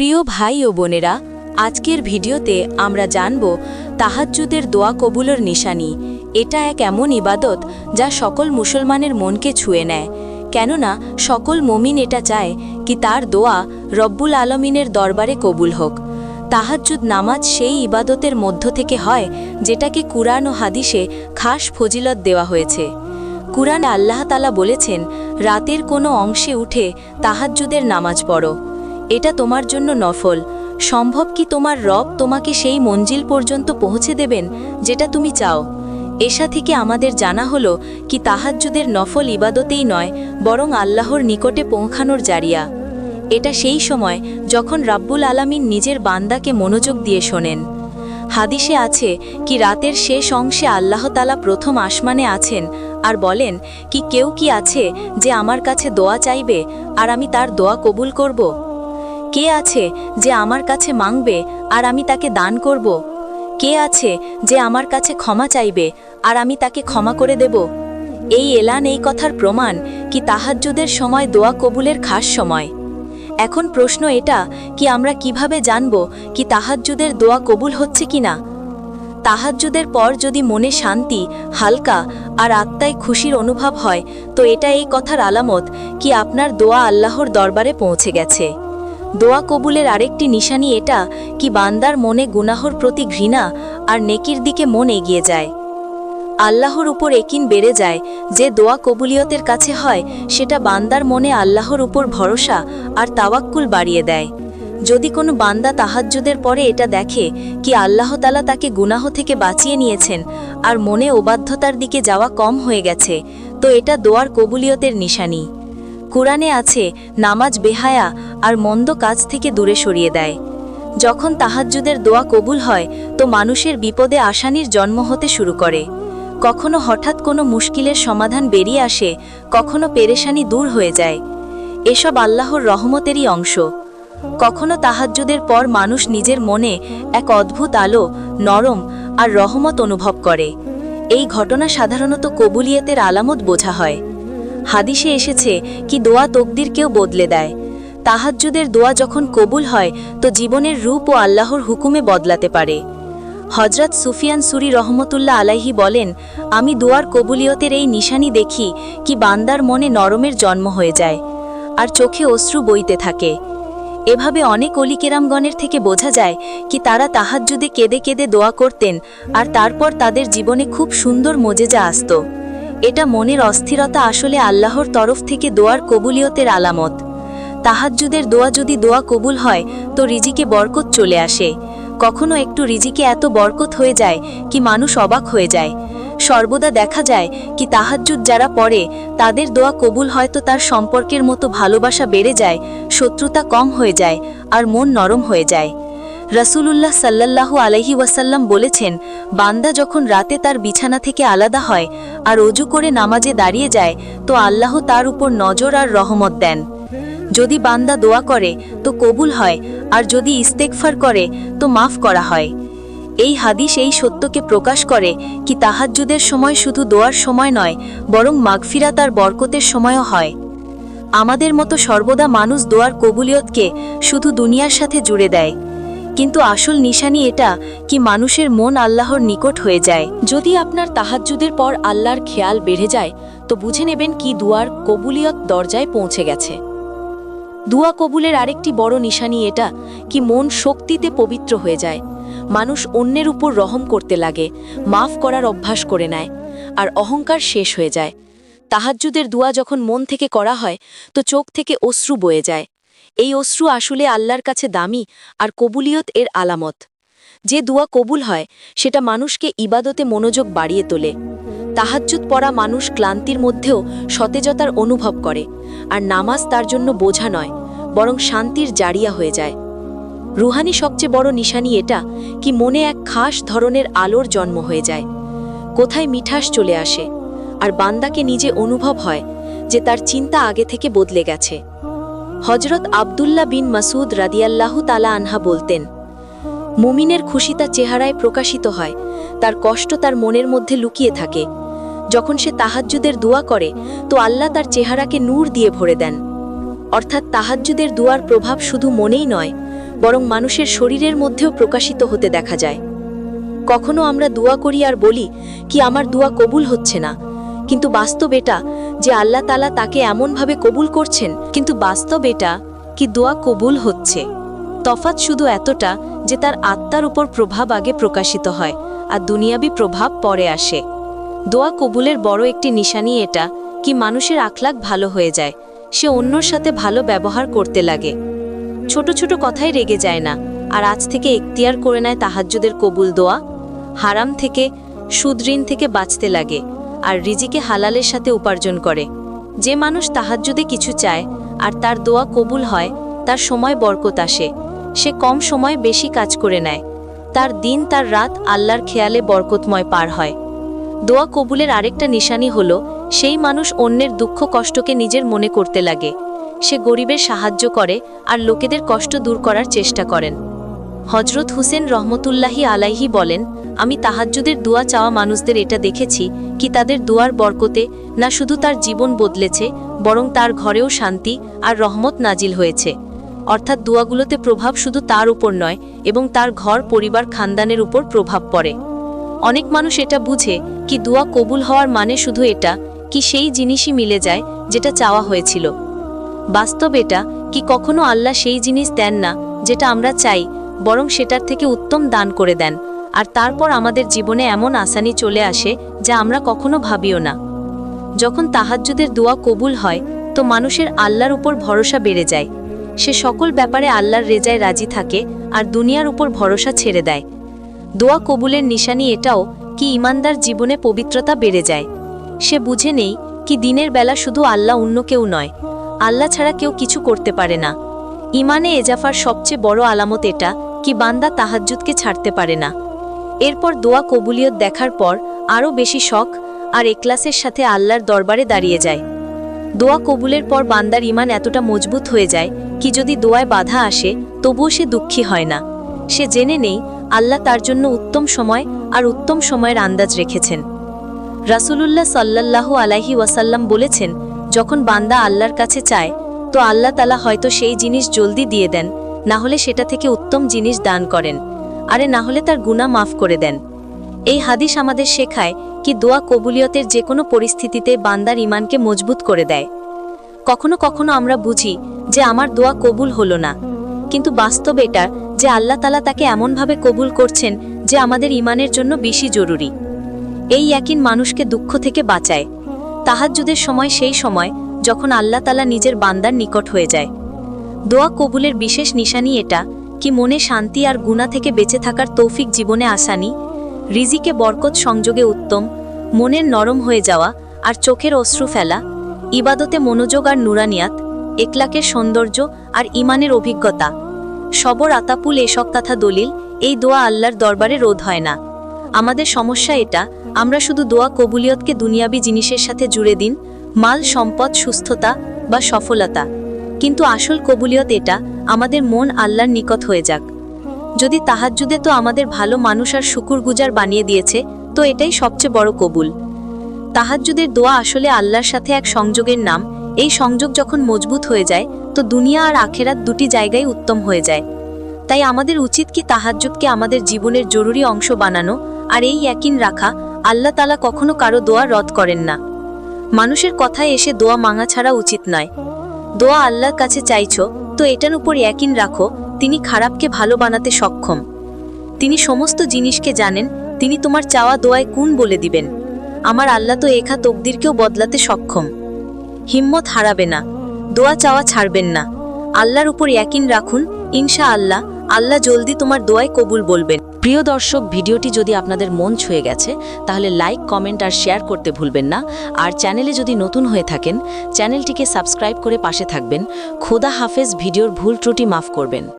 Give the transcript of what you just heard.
প্রিয় ভাই ও বোনেরা, আজকের ভিডিওতে আমরা জানব তাহাজ্জুদের দোয়া কবুলের নিশানি। এটা এক এমন ইবাদত যা সকল মুসলমানের মনকে ছুঁয়ে নেয়। কেননা, সকল মমিন এটা চায় কি তার দোয়া রব্বুল আলমিনের দরবারে কবুল হোক। তাহাজ্জুদ নামাজ সেই ইবাদতের মধ্য থেকে হয় যেটাকে কুরআন ও হাদিসে খাস ফজিলত দেওয়া হয়েছে। কুরআন আল্লাহ তালা বলেছেন, রাতের কোনো অংশে উঠে তাহাজ্জুদের নামাজ পড়ো। এটা তোমার জন্য নফল। সম্ভব কি তোমার রব তোমাকে সেই মঞ্জিল পর্যন্ত পৌঁছে দেবেন, যেটা তুমি চাও? এসা থেকে আমাদের জানা হলো কি তাহাজ্জুদের নফল ইবাদতেই নয়, বরং আল্লাহর নিকটে পৌঁছানোর জারিয়া। এটা সেই সময় যখন রাব্বুল আলামিন নিজের বান্দাকে মনোযোগ দিয়ে শোনেন। হাদিসে আছে কি রাতের শেষ অংশে আল্লাহ তালা প্রথম আসমানে আছেন আর বলেন, কি কেউ কি আছে যে আমার কাছে দোয়া চাইবে আর আমি তার দোয়া কবুল করব? কে আছে যে আমার কাছে মাংবে আর আমি তাকে দান করব? কে আছে যে আমার কাছে ক্ষমা চাইবে আর আমি তাকে ক্ষমা করে দেব? এই এলান এই কথার প্রমাণ কি তাহাজ্জুদের সময় দোয়া কবুলের খাস সময়। এখন প্রশ্ন এটা, কি আমরা কীভাবে জানব কি তাহাজ্জুদের দোয়া কবুল হচ্ছে কিনা? তাহাজ্জুদের পর যদি মনে শান্তি, হালকা আর আত্মায় খুশির অনুভব হয়, তো এটা এই কথার আলামত কি আপনার দোয়া আল্লাহর দরবারে পৌঁছে গেছে। দোয়া কবুলের আরেকটি নিশানি এটা কি বান্দার মনে গুনাহর প্রতি ঘৃণা আর নেকির দিকে মন এগিয়ে যায়। আল্লাহর উপর একিন বেড়ে যায়, যে দোয়া কবুলিয়তের কাছে হয়, সেটা বান্দার মনে আল্লাহর উপর ভরসা আর তাওয়াক্কুল বাড়িয়ে দেয়। যদি কোনো বান্দা তাহাজ্জুদের পরে এটা দেখে কি আল্লাহ তালা তাকে গুনাহ থেকে বাঁচিয়ে নিয়েছেন আর মনে অবাধ্যতার দিকে যাওয়া কম হয়ে গেছে, তো এটা দোয়ার কবুলিয়তের নিশানি। কোরআনে আছে, নামাজ বেহায়া আর মন্দ কাজ থেকে দূরে সরিয়ে দেয়। যখন তাহাজ্জুদের দোয়া কবুল হয়, তো মানুষের বিপদে আসানির জন্ম হতে শুরু করে। কখনো হঠাৎ কোনো মুশকিলের সমাধান বেরিয়ে আসে, কখনো পেরেশানি দূর হয়ে যায়। এসব আল্লাহর রহমতেরই অংশ। কখনো তাহাজ্জুদের পর মানুষ নিজের মনে এক অদ্ভুত আলো, নরম আর রহমত অনুভব করে। এই ঘটনা সাধারণত কবুলিয়তের আলামত বোঝা হয়। হাদিসে এসেছে, কি দোয়া তকদিরকেও বদলে দেয়। তাহাজ্জুদের দোয়া যখন কবুল হয়, তো জীবনের রূপ ও আল্লাহর হুকুমে বদলাতে পারে। হজরত সুফিয়ান সুরি রহমতুল্লাহ আলাইহি বলেন, আমি দোয়ার কবুলিয়তের এই নিশানি দেখি কি বান্দার মনে নরমের জন্ম হয়ে যায়, আর চোখে অশ্রু বইতে থাকে। এভাবে অনেক অলিকেরামগণের থেকে বোঝা যায় কি তারা তাহাজ্জুদে কেঁদে কেঁদে দোয়া করতেন, আর তারপর তাদের জীবনে খুব সুন্দর মজেজা আসত। এটা মনের অস্থিরতা আসলে আল্লাহর তরফ থেকে দোয়ার কবুলিয়তের আলামত। তাহাজ্জুদের দোয়া যদি দোয়া কবুল হয়, তো রিজিকে বরকত চলে আসে। কখনো একটু রিজিকে এত বরকত হয়ে যায় কি মানুষ অবাক হয়ে যায়। সর্বদা দেখা যায় কি তাহাজ্জুদ যারা পড়ে, তাদের দোয়া কবুল হয়তো তার সম্পর্কের মতো ভালোবাসা বেড়ে যায়, শত্রুতা কম হয়ে যায়, আর মন নরম হয়ে যায়। রসুলুল্লাহ সাল্লাল্লাহু আলহি ওয়াসাল্লাম বলেছেন, বান্দা যখন রাতে তার বিছানা থেকে আলাদা হয়, আর অজু করে নামাজে দাঁড়িয়ে যায়, তো আল্লাহ তার উপর নজর আর রহমত দেন। যদি বান্দা দোয়া করে, তো কবুল হয়, আর যদি ইস্তেকফার করে, তো মাফ করা হয়। এই হাদিস এই সত্যকে প্রকাশ করে কি তাহাজ্জুদের সময় শুধু দোয়ার সময় নয়, বরং মাগফিরা তার বরকতের সময়ও হয়। আমাদের মতো সর্বদা মানুষ দোয়ার কবুলিয়তকে শুধু দুনিয়ার সাথে জুড়ে দেয়। কিন্তু আসল নিশানি এটা কি মানুষের মন আল্লাহর নিকট হয়ে যায়। যদি আপনার তাহাজ্জুদের পর আল্লাহর খেয়াল বেড়ে যায়, তো বুঝে নেবেন কি দুয়ার কবুলিয়ত দরজায় পৌঁছে গেছে। দুয়া কবুলের আরেকটি বড় নিশানি এটা কি মন শক্তিতে পবিত্র হয়ে যায়। মানুষ অন্যের উপর রহম করতে লাগে, মাফ করার অভ্যাস করে নেয়, আর অহংকার শেষ হয়ে যায়। তাহাজ্জুদের দুয়া যখন মন থেকে করা হয়, তো চোখ থেকে অশ্রু বয়ে যায়। এই অশ্রু আসলে আল্লাহর কাছে দামি আর কবুলিয়ত এর আলামত। যে দুয়া কবুল হয়, সেটা মানুষকে ইবাদতে মনোযোগ বাড়িয়ে তোলে। তাহাজ্জুদ পড়া মানুষ ক্লান্তির মধ্যেও সতেজতার অনুভব করে, আর নামাজ তার জন্য বোঝা নয় বরং শান্তির জারিয়া হয়ে যায়। রুহানি সবচেয়ে বড় নিশানি এটা কি মনে এক খাস ধরনের আলোর জন্ম হয়ে যায়। কোথায় মিঠাস চলে আসে আর বান্দাকে নিজে অনুভব হয় যে তার চিন্তা আগে থেকে বদলে গেছে। হজরত আবদুল্লা বিন মাসুদ রাদিয়াল্লাহু তালা আনহা বলতেন, মুমিনের খুশি তার চেহারায় প্রকাশিত হয়, তার কষ্ট তার মনের মধ্যে লুকিয়ে থাকে। যখন সে তাহাজ্জুদের দোয়া করে, তো আল্লাহ তার চেহারাকে নূর দিয়ে ভরে দেন। অর্থাৎ তাহাজ্জুদের দুয়ার প্রভাব শুধু মনেই নয়, বরং মানুষের শরীরের মধ্যেও প্রকাশিত হতে দেখা যায়। কখনো আমরা দোয়া করি আর বলি, কি আমার দোয়া কবুল হচ্ছে না? কিন্তু বাস্তব এটা যে আল্লাহ তালা তাকে এমনভাবে কবুল করছেন, কিন্তু বাস্তব এটা কি দোয়া কবুল হচ্ছে। তফাৎ শুধু এতটা যে তার আত্মার উপর প্রভাব আগে প্রকাশিত হয়, আর দুনিয়াবি প্রভাব পরে আসে। দোয়া কবুলের বড় একটি নিশানি এটা, কি মানুষের আখলাক ভালো হয়ে যায় সে অন্যর সাথে ভালো ব্যবহার করতে লাগে। ছোট ছোট কথাই রেগে যায় না, আর আজ থেকে এখতিয়ার করে নেয় তাহাজ্জুদের কবুল দোয়া। হারাম থেকে সুদঋণ থেকে বাঁচতে লাগে, আর রিজিকে হালালের সাথে উপার্জন করে। যে মানুষ তাহাজ্জুদে কিছু চায়, আর তার দোয়া কবুল হয়, তার সময় বরকত আসে। সে কম সময় বেশি কাজ করে নেয়। তার দিন, তার রাত আল্লাহর খেয়ালে বরকতময় পার হয়। দোয়া কবুলের আরেকটা নিশানি হলো সেই মানুষ অন্যের দুঃখ কষ্টকে নিজের মনে করতে লাগে। সে গরিবের সাহায্য করে আর লোকেদের কষ্ট দূর করার চেষ্টা করেন। হজরত হুসেন রহমতুল্লাহি আলাইহি বলেন, আমি তাহাজ্জুদের দোয়া চাওয়া মানুষদের এটা দেখেছি কি তাদের দুয়ার বরকতে না শুধু তার জীবন বদলেছে, বরং তার ঘরেও শান্তি আর রহমত নাজিল হয়েছে। অর্থাৎ দোয়াগুলোতে প্রভাব শুধু তার উপর নয়, এবং তার ঘর, পরিবার, খানদানের উপর প্রভাব পড়ে। অনেক মানুষ এটা বুঝে কি দোয়া কবুল হওয়ার মানে শুধু এটা কি সেই জিনিসই মিলে যায় যেটা চাওয়া হয়েছিল। বাস্তব এটা কি কখনো আল্লাহ সেই জিনিস দেন না যেটা আমরা চাই, বরং সেটার থেকে উত্তম দান করে দেন, আর তারপর আমাদের জীবনে এমন আসানি চলে আসে যা আমরা কখনো ভাবিও না। যখন তাহাজ্জুদের দোয়া কবুল হয়, তো মানুষের আল্লাহর উপর ভরসা বেড়ে যায়। সে সকল ব্যাপারে আল্লাহর রেজায় রাজি থাকে আর দুনিয়ার উপর ভরসা ছেড়ে দেয়। দোয়া কবুলের নিশানি এটাও কি ইমানদার জীবনে পবিত্রতা বেড়ে যায়। সে বুঝে নেই কি দিনের বেলা শুধু আল্লাহ অন্য কেউ নয়, আল্লাহ ছাড়া কেউ কিছু করতে পারে না। ইমানে এজাফার সবচেয়ে বড় আলামত এটা কি বান্দা তাহাজ্জুদকে ছাড়তে পারে না। এরপর দোয়া কবুলিয়ত দেখার পর আরও বেশি শখ আর এক্লাসের সাথে আল্লাহর দরবারে দাঁড়িয়ে যায়। দোয়া কবুলের পর বান্দার ইমান এতটা মজবুত হয়ে যায় কি যদি দোয়ায় বাধা আসে, তবুও সে দুঃখী হয় না। সে জেনে নেই আল্লাহ তার জন্য উত্তম সময় আর উত্তম সময়ের আন্দাজ রেখেছেন। রাসূলুল্লাহ সাল্লাল্লাহু আলাইহি ওয়াসাল্লাম বলেছেন, যখন বান্দা আল্লাহর কাছে চায়, তো আল্লাহ তালা হয়তো সেই জিনিস জলদি দিয়ে দেন, না হলে সেটা থেকে উত্তম জিনিস দান করেন। আরে না হলে তার গুণা মাফ করে দেন। এই হাদিস আমাদের শেখায় কি দোয়া কবুলিয়তের যে কোনো পরিস্থিতিতে বান্দার ইমানকে মজবুত করে দেয়। কখনো কখনো আমরা বুঝি যে আমার দোয়া কবুল হলো না, কিন্তু বাস্তব এটা যে আল্লাহ তালা তাকে এমনভাবে কবুল করছেন যে আমাদের ইমানের জন্য বেশি জরুরি। এই একিন মানুষকে দুঃখ থেকে বাঁচায়। তাহাজ্জুদের সময় সেই সময় যখন আল্লাহ তালা নিজের বান্দার নিকট হয়ে যায়। দোয়া কবুলের বিশেষ নিশানি এটা কি মনে শান্তি আর গুণা থেকে বেঁচে থাকার তৌফিক জীবনে আসানি? রিজিকে বরকত সংযোগে উত্তম, মনের নরম হয়ে যাওয়া আর চোখের অশ্রু ফেলা, ইবাদতে মনোযোগ আর নুরানিয়াত একলাকের সৌন্দর্য আর ইমানের অভিজ্ঞতা। সবর, আতাপুল, এসব তথা দলিল, এই দোয়া আল্লাহর দরবারে রোধ হয় না। আমাদের সমস্যা এটা আমরা শুধু দোয়া কবুলিয়তকে দুনিয়াবি জিনিসের সাথে জুড়ে দিন, মাল, সম্পদ, সুস্থতা বা সফলতা। কিন্তু আসল কবুলিয়ত এটা, আমাদের মন আল্লাহর নিকট হয়ে যাক। যদি তাহাজ্জুদে তো আমাদের ভালো মানুষ আর শুকুর গুজার বানিয়ে দিয়েছে, তো এটাই সবচেয়ে বড় কবুল। তাহাজ্জুদের দোয়া আসলে আল্লাহর সাথে এক সংযোগের নাম, এই সংযোগ যখন মজবুত হয়ে যায়, তো দুনিয়া আর আখেরাত দুটি জায়গায় উত্তম হয়ে যায়। তাই আমাদের উচিত কি তাহাজ্জুদকে আমাদের জীবনের জরুরি অংশ বানানো, আর এই একিন রাখা আল্লাহ তালা কখনো কারও দোয়া রদ করেন না। মানুষের কথায় এসে দোয়া মাঙা ছাড়া উচিত নয়। দোয়া আল্লাহর কাছে চাইছ, তো এটার উপর একিন রাখো, তিনি খারাপকে ভালো বানাতে সক্ষম। তিনি সমস্ত জিনিসকে জানেন, তিনি তোমার চাওয়া দোয়ায় কোন বলে দিবেন। আমার আল্লাহ তো এখা তকদিরকেও বদলাতে সক্ষম। হিম্মত হারাবে না। দোয়া চাওয়া ছাড়বেন না। আল্লাহর উপর একিন রাখুন, ইনশা আল্লাহ আল্লাহ জলদি তোমার দোয়ায় কবুল বলবেন। প্রিয় দর্শক, ভিডিওটি যদি আপনাদের মন ছুঁয়ে গেছে, তাহলে লাইক, কমেন্ট আর শেয়ার করতে ভুলবেন না। আর চ্যানেলে যদি নতুন হয়ে থাকেন, চ্যানেলটিকে সাবস্ক্রাইব করে পাশে থাকবেন। খোদা হাফেজ, ভিডিওর ভুল ত্রুটি মাফ করবেন।